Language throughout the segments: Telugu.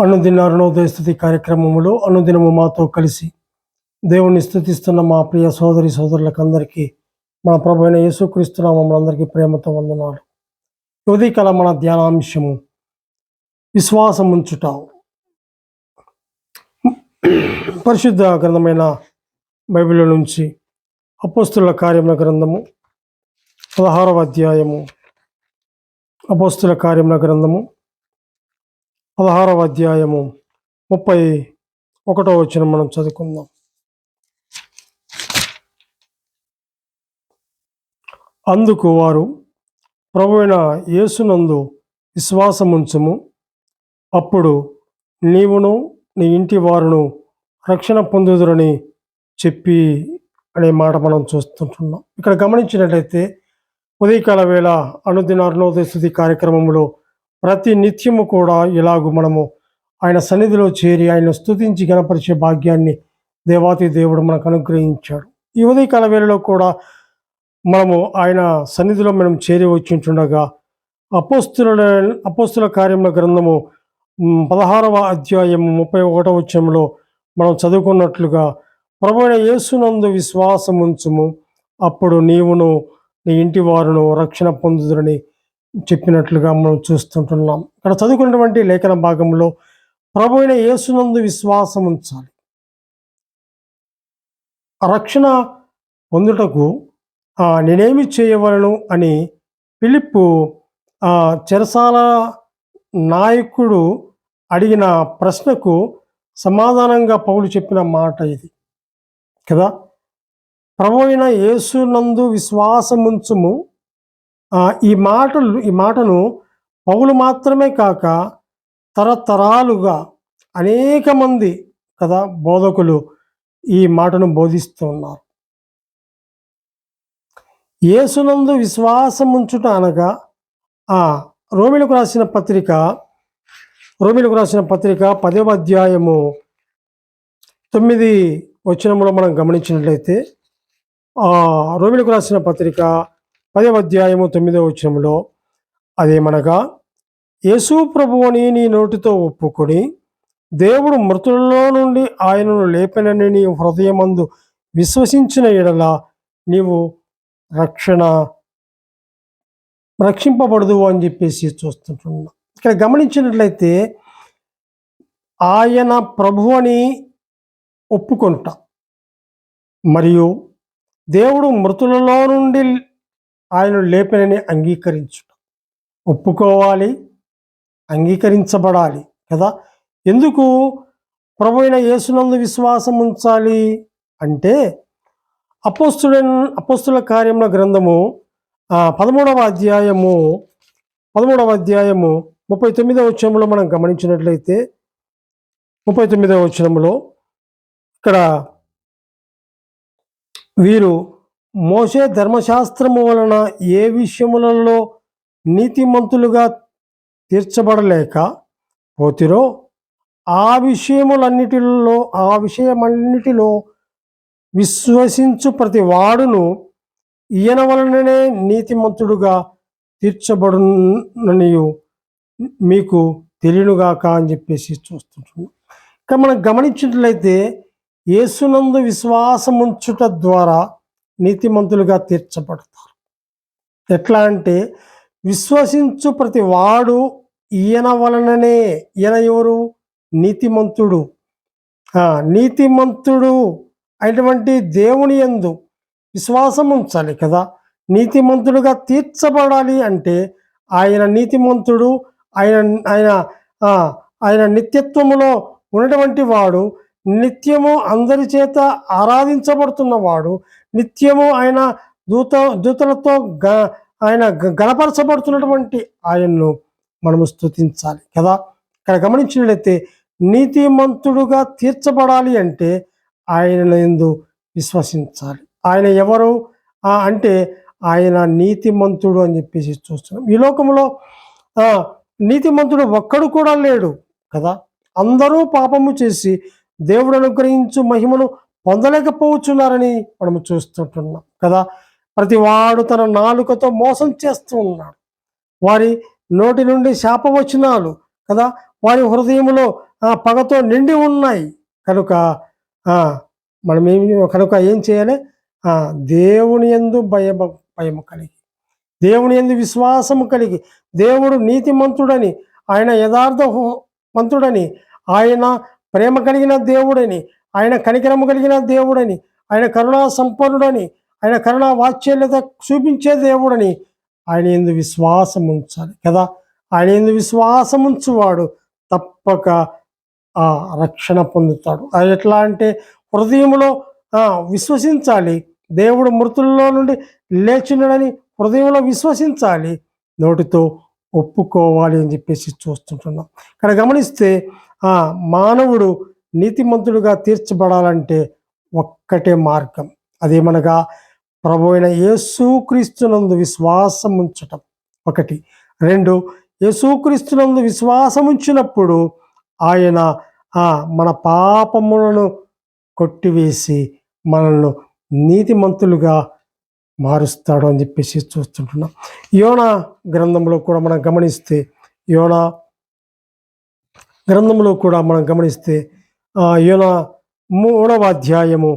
అనుదిన అరుణోదయ స్థుతి కార్యక్రమములో అనుదినము మాతో కలిసి దేవుణ్ణి స్థుతిస్తున్న మా ప్రియ సోదరి సోదరులకు అందరికీ మన ప్రభు అయిన యేసుక్రీస్తు నామమున ప్రేమతో వందనాలు. ఉదయకాల మన ధ్యానాంశము. విశ్వాసం ఉంచుట పరిశుద్ధ గ్రంథమైన బైబిల్ నుంచి అపోస్తుల కార్యముల గ్రంథము పదహారవ అధ్యాయము. అపోస్తుల కార్యముల గ్రంథము పదహారవ అధ్యాయము ముప్పై ఒకటో వచ్చిన మనం చదువుకుందాం. అందుకు వారు ప్రభువైన యేసునందు విశ్వాసముంచుము. అప్పుడు నీవును నీ ఇంటి వారును రక్షణ పొందుదురని చెప్పి అనే మాట మనం చూస్తుంటున్నాం. ఇక్కడ గమనించినట్లయితే ఉదయకాల వేళ అనుదిన అరుణోదయ స్థుతి కార్యక్రమంలో ప్రతి నిత్యము కూడా ఇలాగు మనము ఆయన సన్నిధిలో చేరి ఆయన స్తుతించి గణపరిచే భాగ్యాన్ని దేవాతి దేవుడు మనకు అనుగ్రహించాడు. ఈ ఉదయకాల వేళలో కూడా మనము ఆయన సన్నిధిలో మనం చేరి వచ్చింటుండగా అపోస్తుల అపోస్తుల కార్యముల గ్రంథము పదహారవ అధ్యాయము ముప్పై ఒకటవ వచ్చంలో మనం చదువుకున్నట్లుగా ప్రభుణ యేసునందు విశ్వాసం ఉంచుము అప్పుడు నీవును నీ ఇంటి వారును రక్షణ పొందుదురని చెప్పినట్లుగా మనం చూస్తుంటున్నాం. ఇక్కడ చదువుకున్నటువంటి లేఖన భాగంలో ప్రభు అయిన యేసునందు విశ్వాసం ఉంచాలి. రక్షణ పొందుటకు నేనేమి చేయవలను అని పిలిప్పు ఆ, చెరసాల నాయకుడు అడిగిన ప్రశ్నకు సమాధానంగా పౌలు చెప్పిన మాట ఇది. కదా? ప్రభు అయిన యేసునందు విశ్వాసముంచుము ఈ మాటలు ఈ మాటను పౌలు మాత్రమే కాక తరతరాలుగా అనేక మంది కదా బోధకులు ఈ మాటను బోధిస్తూ ఉన్నారు. విశ్వాసం ఉంచుట అనగా ఆ రోమిలకు రాసిన పత్రిక రోమిలకు రాసిన పత్రిక పదవ అధ్యాయము తొమ్మిది వచనంలో మనం గమనించినట్లయితే రోమిలకు రాసిన పత్రిక పదవ అధ్యాయము తొమ్మిదవ వచనంలో అదేమనగా యేసు ప్రభువుని నీ నోటితో ఒప్పుకొని దేవుడు మృతులలో నుండి ఆయనను లేపనని నీ హృదయమందు విశ్వసించిన ఎడల నీవు రక్షణ రక్షింపబడదు అని చెప్పేసి చూస్తుంటున్నా. ఇక్కడ గమనించినట్లయితే ఆయన ప్రభు అని ఒప్పుకొనుట మరియు దేవుడు మృతులలో నుండి ఆయన లేపనని అంగీకరించుట. ఒప్పుకోవాలి అంగీకరించబడాలి కదా? ఎందుకు ప్రభువైన యేసునందు విశ్వాసం ఉంచాలి అంటే అపోస్తుల అపోస్తుల కార్యముల గ్రంథము పదమూడవ అధ్యాయము పదమూడవ అధ్యాయము ముప్పై తొమ్మిదవ వచనంలో మనం గమనించినట్లయితే ముప్పై తొమ్మిదవ వచనంలో ఇక్కడ వీరు మోసే ధర్మశాస్త్రము వలన ఏ విషయములలో నీతిమంతులుగా తీర్చబడలేక పోతిరో ఆ విషయములన్నిటిలో ఆ విషయమన్నిటిలో విశ్వసించు ప్రతి వాడును ఈయన వలననే నీతిమంతుడుగా తీర్చబడుననియు మీకు తెలియనుగాక అని చెప్పేసి చూస్తుంటున్నాం. ఇక మనం గమనించినట్లయితే యేసునందు విశ్వాసం ఉంచుట ద్వారా నీతిమంతులుగా తీర్చబడతారు. ఎట్లా అంటే విశ్వసించు ప్రతి వాడు ఈయన వలననే ఈయన ఎవరు? నీతిమంతుడు. నీతిమంతుడు అయినటువంటి దేవుని యందు విశ్వాసం ఉంచాలి కదా. నీతిమంతుడుగా తీర్చబడాలి అంటే ఆయన నీతిమంతుడు ఆయన ఆయన ఆయన నిత్యత్వములో ఉన్నటువంటి వాడు నిత్యము అందరి చేత ఆరాధించబడుతున్నవాడు నిత్యము ఆయన దూత దూతలతో గ ఆయన గ- గణపరచబడుతున్నటువంటి ఆయన్ను మనము స్తుతించాలి కదా? ఇక్కడ గమనించినట్లయితే నీతిమంతుడుగా తీర్చబడాలి అంటే ఆయన ఎందు విశ్వసించాలి. ఆయన ఎవరు? అంటే ఆయన నీతిమంతుడు అని చెప్పేసి చూస్తున్నాం. ఈ లోకంలో నీతిమంతుడు ఒక్కడు కూడా లేడు కదా? అందరూ పాపము చేసి దేవుడు అనుగ్రహించు మహిమను పొందలేకపోవచ్చున్నారని మనము చూస్తుంటున్నాం కదా. ప్రతి వాడు తన నాలుకతో మోసం చేస్తూ ఉన్నాడు. వారి నోటి నుండి శాపవచనాలు కదా వారి హృదయంలో ఆ, పగతో నిండి ఉన్నాయి. కనుక మనం ఏం కనుక ఏం చేయాలి? దేవుని ఎందు భయం కలిగి దేవుని ఎందు విశ్వాసము కలిగి దేవుడు నీతిమంతుడని ఆయన యథార్థ మంతుడని ఆయన ప్రేమ కలిగిన దేవుడని ఆయన కనికరము కలిగిన దేవుడని ఆయన కరుణా సంపన్నుడని ఆయన కరుణా వాత్సల్యత చూపించే దేవుడని ఆయన ఎందు విశ్వాసం ఉంచాలి కదా. ఆయన ఎందు విశ్వాసం ఉంచువాడు తప్పక ఆ రక్షణ పొందుతాడు. అది ఎట్లా అంటే హృదయంలో విశ్వసించాలి. దేవుడు మృతుల్లో నుండి లేచినడని హృదయంలో విశ్వసించాలి. నోటితో ఒప్పుకోవాలి అని చెప్పేసి చూస్తుంటున్నాం. ఇక్కడ గమనిస్తే మానవుడు నీతిమంతుడుగా తీర్చబడాలంటే ఒక్కటే మార్గం. అదేమనగా ప్రభు అయిన యేసుక్రీస్తునందు విశ్వాసం ఉంచటం ఒకటి. రెండు యేసుక్రీస్తునందు విశ్వాసం ఉంచినప్పుడు ఆయన మన పాపములను కొట్టివేసి మనల్ని నీతిమంతులుగా మారుస్తాడు అని చెప్పేసి చూస్తుంటున్నాం. యోనా గ్రంథంలో కూడా మనం గమనిస్తే యోనా గ్రంథంలో కూడా మనం గమనిస్తే యోన మూడవ అధ్యాయము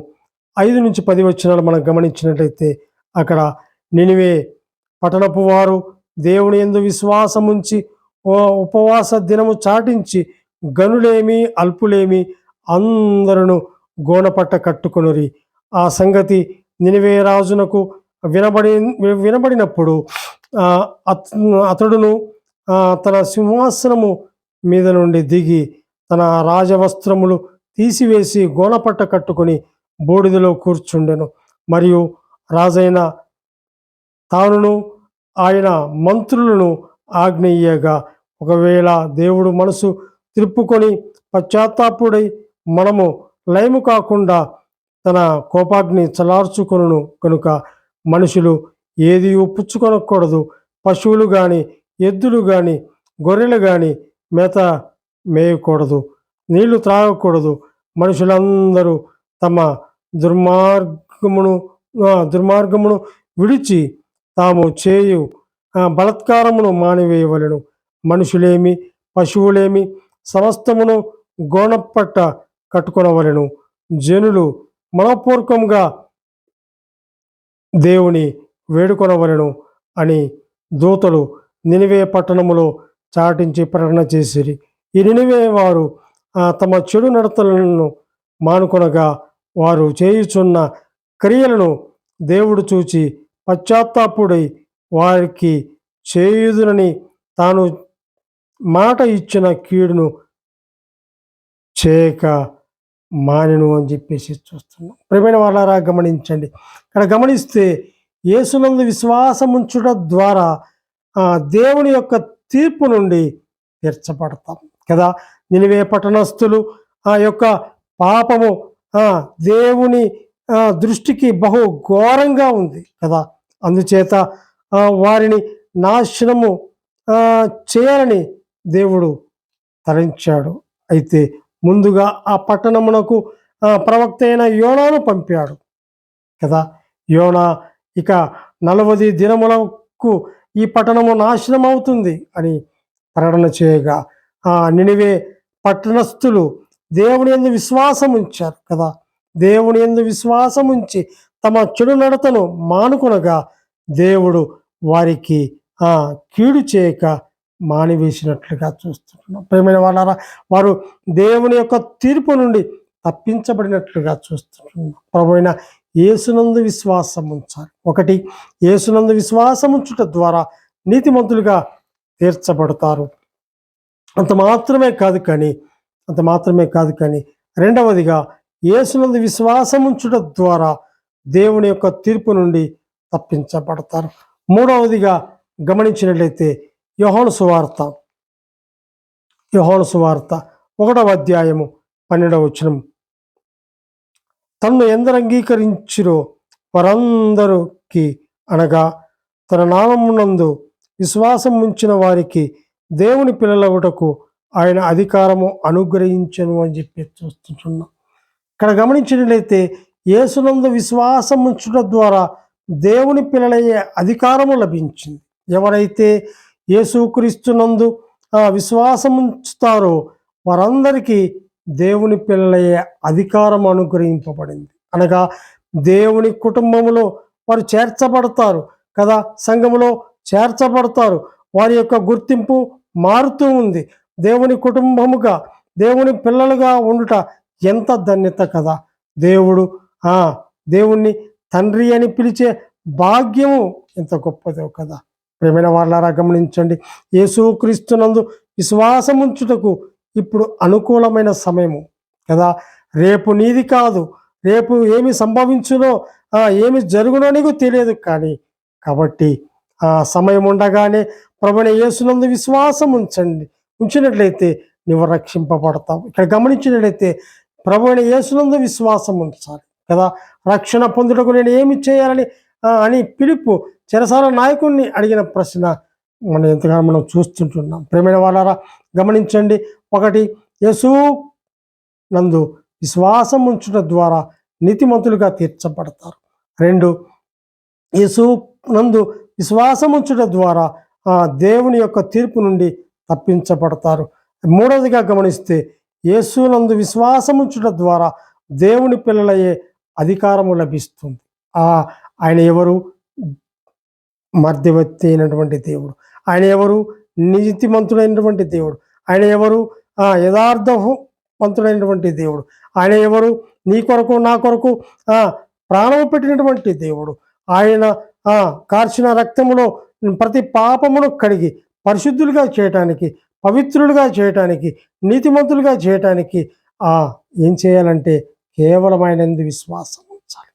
ఐదు నుంచి పది వచ్చినాలు మనం గమనించినట్లయితే అక్కడ నినివే పట్టణపు వారు దేవుని ఎందు విశ్వాసముంచి ఉపవాస దినము చాటించి గనులేమి అల్పులేమి అందరూ గోనపట్ట కట్టుకొనురి. ఆ సంగతి నినివే రాజునకు వినబడి వినబడినప్పుడు అతడును తన సింహాసనము మీద నుండి దిగి తన రాజవస్త్రములు తీసివేసి గోనపట్ట కట్టుకొని బూడిదలో కూర్చుండెను. మరియు రాజైన తానును ఆయన మంత్రులను ఆజ్ఞయ్యగా ఒకవేళ దేవుడు మనసు త్రిప్పుకొని పశ్చాత్తాపుడై మనము లయము కాకుండా తన కోపాగ్ని చలార్చుకును కనుక మనుషులు ఏది పుచ్చుకొనకూడదు పశువులు కానీ ఎద్దులు కానీ గొర్రెలు కానీ మేత మేయకూడదు నీళ్ళు త్రాగకూడదు. మనుషులందరూ తమ దుర్మార్గమును దుర్మార్గమును విడిచి తాము చేయు బలత్కారమును మానివేయవలను. మనుషులేమి పశువులేమి సమస్తమును గోణపట్ట కట్టుకొనవలెను. జనులు మనపూర్వకంగా దేవుని వేడుకొనవలెను అని దూతలు నినివే పట్టణములో చాటించి ప్రకటన చేసిరి. ఈ నినివే వారు తమ చెడు నడతలను మానుకొనగా వారు చేయుచున్న క్రియలను దేవుడు చూచి పశ్చాత్తాపుడై వారికి చేయుదునని తాను మాట ఇచ్చిన కీడును చేయక మానెను అని చెప్పేసి చూస్తున్నాం. ప్రేమైన వాళ్ళారా గమనించండి. ఇక్కడ గమనిస్తే యేసునందు విశ్వాసం ఉంచుట ద్వారా ఆ, దేవుని యొక్క తీర్పు నుండి తీర్చబడతాం. కదా? నినివే పట్టణస్థులు ఆ యొక్క పాపము ఆ, దేవుని దృష్టికి బహు ఘోరంగా ఉంది. కదా? అందుచేత వారిని నాశనము చేయాలని దేవుడు తరించాడు. అయితే ముందుగా ఆ పట్టణమునకు ప్రవక్త అయిన యోనాను పంపాడు. కదా? యోనా ఇక నలవది దినములకు ఈ పట్టణము నాశనం అవుతుంది అని ప్రకటన చేయగా ఆ నినివే పట్టణస్థులు దేవుని ఎందు విశ్వాసం ఉంచారు కదా. దేవుని ఎందు విశ్వాసం ఉంచి తమ చెడు నడతను మానుకొనగా దేవుడు వారికి ఆ కీడు చేయక మానివేసినట్లుగా చూస్తున్నాం. ప్రేమైన వాళ్ళారా వారు దేవుని యొక్క తీర్పు నుండి తప్పించబడినట్లుగా చూస్తున్నాం. ప్రభు అయిన యేసునందు విశ్వాసం ఉంచాలి. ఒకటి యేసునందు విశ్వాసం ఉంచుట ద్వారా నీతిమంతులుగా తీర్చబడతారు. అంత మాత్రమే కాదు కానీ అంత మాత్రమే కాదు కానీ రెండవదిగా యేసునందు విశ్వాసం ఉంచుట ద్వారా దేవుని యొక్క తీర్పు నుండి తప్పించబడతారు. మూడవదిగా గమనించినట్లయితే యోహోను సువార్త. యోహోను సువార్త ఒకటవ అధ్యాయము పన్నెండవ వచనం. తన్ను ఎందరు అంగీకరించిరో వారందరికి అనగా తన నామమునందు విశ్వాసం ఉంచిన వారికి దేవుని పిల్లలవుటకు ఆయన అధికారము అనుగ్రహించను అని చెప్పి చూస్తుంటున్నాం. ఇక్కడ గమనించినట్లయితే యేసునందు విశ్వాసం ఉంచుట ద్వారా దేవుని పిల్లలయ్యే అధికారము లభించింది. ఎవరైతే యేసుక్రీస్తునందు ఆ విశ్వాసం ఉంచుతారో వారందరికీ దేవుని పిల్లలయ్యే అధికారం అనుగ్రహింపబడింది. అనగా దేవుని కుటుంబంలో వారు చేర్చబడతారు కదా సంఘములో చేర్చబడతారు. వారి యొక్క గుర్తింపు మారుతూ ఉంది. దేవుని కుటుంబముగా దేవుని పిల్లలుగా ఉండుట ఎంత ధన్యత కదా. దేవుడు ఆ దేవుణ్ణి తండ్రి అని పిలిచే భాగ్యము ఎంత గొప్పదో కదా. ప్రేమైన వాళ్ళారా గమనించండి. యేసుక్రీస్తునందు విశ్వాసం ఉంచుటకు ఇప్పుడు అనుకూలమైన సమయము కదా? రేపు నీది కాదు. రేపు ఏమి సంభవించునో ఏమి జరుగునో నీకు తెలియదు కానీ కాబట్టి ఆ సమయం ఉండగానే ప్రభుని యేసునందు విశ్వాసం ఉంచండి. ఉంచినట్లయితే నువ్వు రక్షింపబడతావు. ఇక్కడ గమనించినట్లయితే ప్రభుని యేసునందు విశ్వాసం ఉంచాలి కదా? రక్షణ పొందుటకు నేను ఏమి చేయాలని అని పిలుపు చెరసాల నాయకుడిని అడిగిన ప్రశ్న మనం ఎంతగానో మనం చూస్తుంటున్నాం. ప్రేమైన వాళ్ళారా గమనించండి. ఒకటి యేసు నందు విశ్వాసం ఉంచుట ద్వారా నీతిమంతులుగా తీర్చబడతారు. రెండు యేసు నందు విశ్వాసం ఉంచుట ద్వారా ఆ దేవుని యొక్క తీర్పు నుండి తప్పించబడతారు. మూడవదిగా గమనిస్తే యేసు నందు విశ్వాసం ఉంచుట ద్వారా దేవుని పిల్లలయ్యే అధికారము లభిస్తుంది. ఆయన ఎవరు? మధ్యవర్తి అయినటువంటి దేవుడు. ఆయన ఎవరు? నీతిమంతుడైనటువంటి దేవుడు. ఆయన ఎవరు? ఆ యథార్థవంతుడైనటువంటి దేవుడు. ఆయన ఎవరు? నీ కొరకు నా కొరకు ప్రాణము పెట్టినటువంటి దేవుడు. ఆయన కార్చిన రక్తములో ప్రతి పాపమును కడిగి పరిశుద్ధులుగా చేయటానికి పవిత్రులుగా చేయటానికి నీతిమంతులుగా చేయటానికి ఏం చేయాలంటే కేవలం ఆయన విశ్వాసం ఉంచాలి.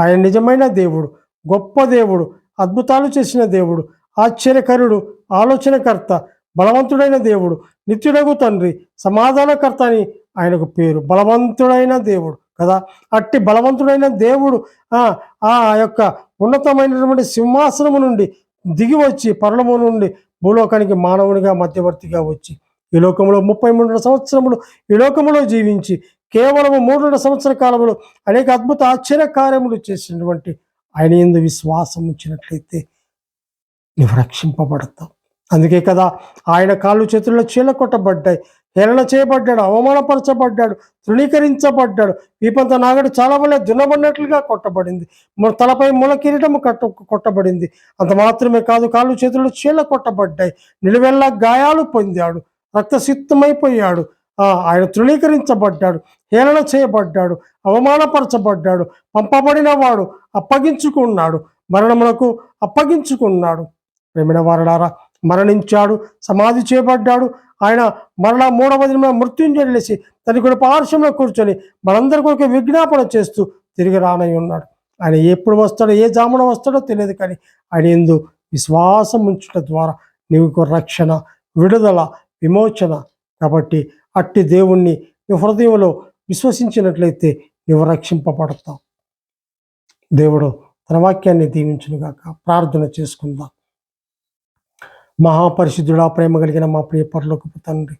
ఆయన నిజమైన దేవుడు గొప్ప దేవుడు అద్భుతాలు చేసిన దేవుడు ఆశ్చర్యకరుడు ఆలోచనకర్త బలవంతుడైన దేవుడు నిత్యుడగు తండ్రి సమాధానకర్త అని ఆయనకు పేరు. బలవంతుడైన దేవుడు కదా? అట్టి బలవంతుడైన దేవుడు ఆ ఆ యొక్క ఉన్నతమైనటువంటి సింహాసనము నుండి దిగి వచ్చి పరలము నుండి భూలోకానికి మానవునిగా మధ్యవర్తిగా వచ్చి ఈ లోకంలో ముప్పై మూడున్నర సంవత్సరములు ఈ లోకములో జీవించి కేవలము మూడున్నర సంవత్సర కాలంలో అనేక అద్భుత ఆశ్చర్య కార్యములు చేసినటువంటి ఆయన ఎందు విశ్వాసం ఉంచినట్లయితే నువ్వు రక్షింపబడతావు. అందుకే కదా ఆయన కాళ్ళు చేతుల్లో చీల కొట్టబడ్డాయి. హేళన చేయబడ్డాడు అవమానపరచబడ్డాడు తృణీకరించబడ్డాడు. వీపంత నాగడు చాలా వల్ల దున్నబడినట్లుగా కొట్టబడింది. తలపై మూల కిరీటము కట్ట కొట్టబడింది. అంత మాత్రమే కాదు కాళ్ళు చేతుల్లో చీల కొట్టబడ్డాయి. నిలువెల్లా గాయాలు పొందాడు రక్తసిక్తమైపోయాడు. ఆయన తృణీకరించబడ్డాడు హేళన చేయబడ్డాడు అవమానపరచబడ్డాడు. పంపబడిన వాడు అప్పగించుకున్నాడు మరణమునకు అప్పగించుకున్నాడు. ప్రేమిన వారలారా మరణించాడు సమాధి చేయబడ్డాడు. ఆయన మరలా మూడవ దిన మృత్యుంజయ లేచి తన కూడా పార్శ్వంలో కూర్చొని మనందరి కొరకు విజ్ఞాపన చేస్తూ తిరిగి రానై ఉన్నాడు. ఆయన ఎప్పుడు వస్తాడో ఏ జామున వస్తాడో తెలియదు కానీ ఆయన ఎందు విశ్వాసం ఉంచుట ద్వారా నీకు రక్షణ విడుదల విమోచన. కాబట్టి అట్టి దేవుణ్ణి నీ హృదయంలో విశ్వసించినట్లయితే నీవు రక్షింపబడతావు. దేవుడు తన వాక్యాన్ని దీవించునుగాక ప్రార్థన చేసుకుందాం. మహాపరిశుద్ధుడా ప్రేమ కలిగిన మా ప్రియ పరలోకపు తండ్రి.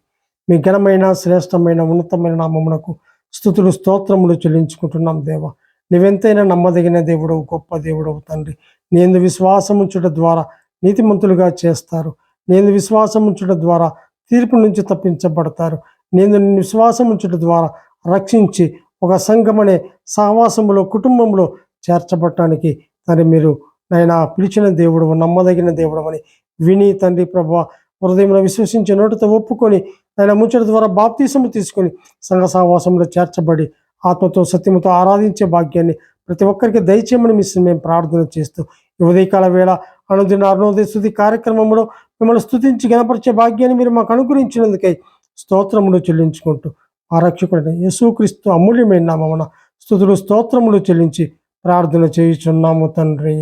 మీ ఘనమైన శ్రేష్టమైన ఉన్నతమైన నామమునకు స్థుతులు స్తోత్రములు చెల్లించుకుంటున్నాం దేవ. నువ్వెంతైనా నమ్మదగిన దేవుడవు గొప్ప దేవుడవు తండ్రి. నేను విశ్వాసం ఉంచుట ద్వారా నీతిమంతులుగా చేస్తారు. నేను విశ్వాసం ఉంచుట ద్వారా తీర్పు నుంచి తప్పించబడతారు. నేను విశ్వాసం ఉంచుట ద్వారా రక్షించి ఒక సంఘమనే సహవాసములో కుటుంబంలో చేర్చబడటానికి తండ్రి మీరు నాయన పిలిచిన దేవుడు నమ్మదగిన దేవుడు అని విని తండ్రి ప్రభా హృదయంలో విశ్వసించి నోటితో ఒప్పుకొని ఆయన ముచ్చట ద్వారా బాప్తీసము తీసుకొని సంఘ సహవాసంలో చేర్చబడి ఆత్మతో సత్యముతో ఆరాధించే భాగ్యాన్ని ప్రతి ఒక్కరికి దయచేయమని మిస్ మేము ప్రార్థన చేస్తూ ఉదయకాల వేళ అనుదిన అరుణోదయ స్థుతి కార్యక్రమంలో మిమ్మల్ని స్థుతించి గణపరిచే భాగ్యాన్ని మీరు మాకు అనుగ్రహించినందుకై స్తోత్రములు చెల్లించుకుంటూ ఆ రక్షకుడైన యేసుక్రీస్తు అమూల్యమైన నామమున స్థుతులు స్తోత్రములు చెల్లించి ప్రార్థన చేయుచున్నాము తండ్రి.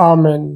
ఆమెన్.